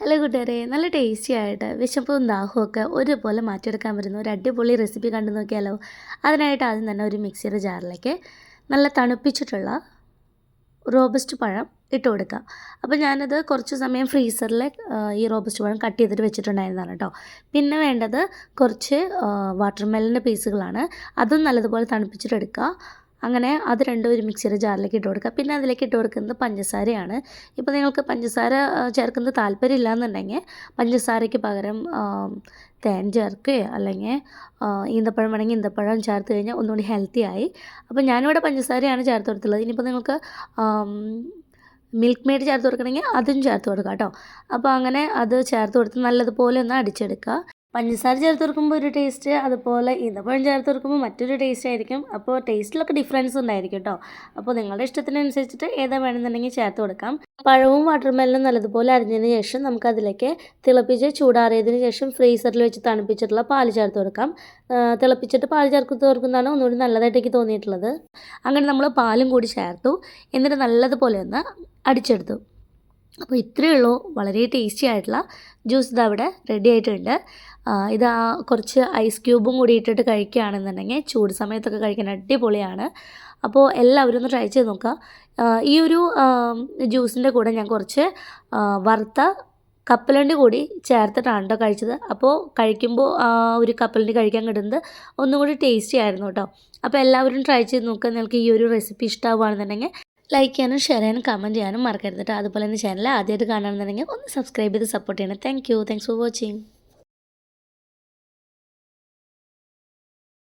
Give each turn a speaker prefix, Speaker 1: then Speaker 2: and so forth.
Speaker 1: Hello കൂട്ടുകാരെ നല്ല tasty ആയിട്ട് വിശപ്പും ദാഹവും ഒക്കെ ഒരുപോലെ മാറ്റിയെടുക്കാൻ പറ്റുന്ന ഒരു അടിപൊളി റെസിപ്പി കണ്ടു നോക്കിയാലോ? അതിനായിട്ട് ആദ്യം തന്നെ ഒരു മിക്സിയുടെ ജാറിലേക്ക് നല്ല തണുപ്പിച്ചിട്ടുള്ള റോബസ്റ്റ് പഴം ഇട്ട് കൊടുക്കുക അപ്പോൾ ഞാനത് കുറച്ച് സമയം ഫ്രീസറിൽ ഈ റോബസ്റ്റ് പഴം കട്ട് ചെയ്തിട്ട് വെച്ചിട്ടുണ്ടായിരുന്നതാണ് കേട്ടോ. പിന്നെ വേണ്ടത് കുറച്ച് വാട്ടർമെലിന്റെ പീസുകളാണ് അതും നല്ലതുപോലെ തണുപ്പിച്ചിട്ട് എടുക്കുക. അങ്ങനെ അത് രണ്ടും ഒരു മിക്സിയുടെ ജാറിലേക്ക് ഇട്ട് കൊടുക്കുക. പിന്നെ അതിലേക്ക് ഇട്ട് കൊടുക്കുന്നത് പഞ്ചസാരയാണ്. ഇപ്പോൾ നിങ്ങൾക്ക് പഞ്ചസാര ചേർക്കുന്ന ചേർക്കുന്നത് താല്പര്യം എന്നുണ്ടെങ്കിൽ പഞ്ചസാരയ്ക്ക് പകരം തേൻ ചേർക്കുകയോ അല്ലെങ്കിൽ ഈന്തപ്പഴം വേണമെങ്കിൽ ഈന്തപ്പഴം ചേർത്ത് കഴിഞ്ഞാൽ ഒന്നുകൂടി ഹെൽത്തി ആയി. അപ്പോൾ ഞാനിവിടെ പഞ്ചസാരയാണ് ചേർത്ത് കൊടുത്തുള്ളത്. ഇനിയിപ്പോൾ നിങ്ങൾക്ക് മിൽക്ക് മെയ്ഡ് ചേർത്ത് കൊടുക്കണമെങ്കിൽ അതും ചേർത്ത് കൊടുക്കാം കേട്ടോ. അപ്പോൾ അങ്ങനെ അത് ചേർത്ത് കൊടുത്ത് നല്ലതുപോലെ ഒന്ന് അടിച്ചെടുക്കുക. പഞ്ചസാര ചേർത്ത് കൊടുക്കുമ്പോൾ ഒരു ടേസ്റ്റ് അതുപോലെ ഈന്തപ്പഴം ചേർത്ത് കൊടുക്കുമ്പോൾ മറ്റൊരു ടേസ്റ്റ് ആയിരിക്കും. അപ്പോൾ ടേസ്റ്റിലൊക്കെ ഡിഫറൻസ് ഉണ്ടായിരിക്കും കേട്ടോ. അപ്പോൾ നിങ്ങളുടെ ഇഷ്ടത്തിനനുസരിച്ചിട്ട് ഏതാ വേണമെന്നുണ്ടെങ്കിൽ ചേർത്ത് കൊടുക്കാം. പഴവും വാട്ടർമെല്ലും നല്ലതുപോലെ അരിഞ്ഞതിന് ശേഷം നമുക്കതിലേക്ക് തിളപ്പിച്ച് ചൂടാറിയതിന് ശേഷം ഫ്രീസറിൽ വെച്ച് തണുപ്പിച്ചിട്ടുള്ള പാൽ ചേർത്ത് കൊടുക്കാം. തിളപ്പിച്ചിട്ട് പാൽ ചേർത്ത് കൊടുക്കുന്നതാണ് ഒന്നുകൂടി നല്ലതായിട്ട് എനിക്ക് തോന്നിയിട്ടുള്ളത്. അങ്ങനെ നമ്മൾ പാലും കൂടി ചേർത്തു. എന്നിട്ട് നല്ലതുപോലെ ഒന്ന് അടിച്ചെടുത്തു. അപ്പോൾ ഇത്രയേ ഉള്ളൂ. വളരെ ടേസ്റ്റി ആയിട്ടുള്ള ജ്യൂസ് ഇത് അവിടെ റെഡി ആയിട്ടുണ്ട്. ഇത് കുറച്ച് ഐസ് ക്യൂബും കൂടി ഇട്ടിട്ട് കഴിക്കുകയാണെന്നുണ്ടെങ്കിൽ ചൂട് സമയത്തൊക്കെ കഴിക്കാൻ അടിപൊളിയാണ്. അപ്പോൾ എല്ലാവരും ഒന്ന് ട്രൈ ചെയ്ത് നോക്കുക. ഈ ഒരു ജ്യൂസിന്റെ കൂടെ ഞാൻ കുറച്ച് വറുത്ത കപ്പലണ്ടി കൂടി ചേർത്തിട്ടാണ് കേട്ടോ കഴിച്ചത്. അപ്പോൾ കഴിക്കുമ്പോൾ ഒരു കപ്പലണ്ടി കഴിക്കാൻ കിട്ടുന്നത് ഒന്നും കൂടി ടേസ്റ്റി ആയിരുന്നു കേട്ടോ. അപ്പോൾ എല്ലാവരും ട്രൈ ചെയ്ത് നോക്കുക. നിങ്ങൾക്ക് ഈ ഒരു റെസിപ്പി ഇഷ്ടമാവുകയാണെന്നുണ്ടെങ്കിൽ ലൈക്ക് ചെയ്യാനും ഷെയർ ചെയ്യാനും കമന്റ് ചെയ്യാനും മറക്കരുത് അതുപോലെ തന്നെ ചാനൽ ആദ്യമായിട്ട് കാണണമെന്നുണ്ടെങ്കിൽ ഒന്ന് സബ്സ്ക്രൈബ് ചെയ്ത് സപ്പോർട്ട് ചെയ്യണം. Thank you thanks for watching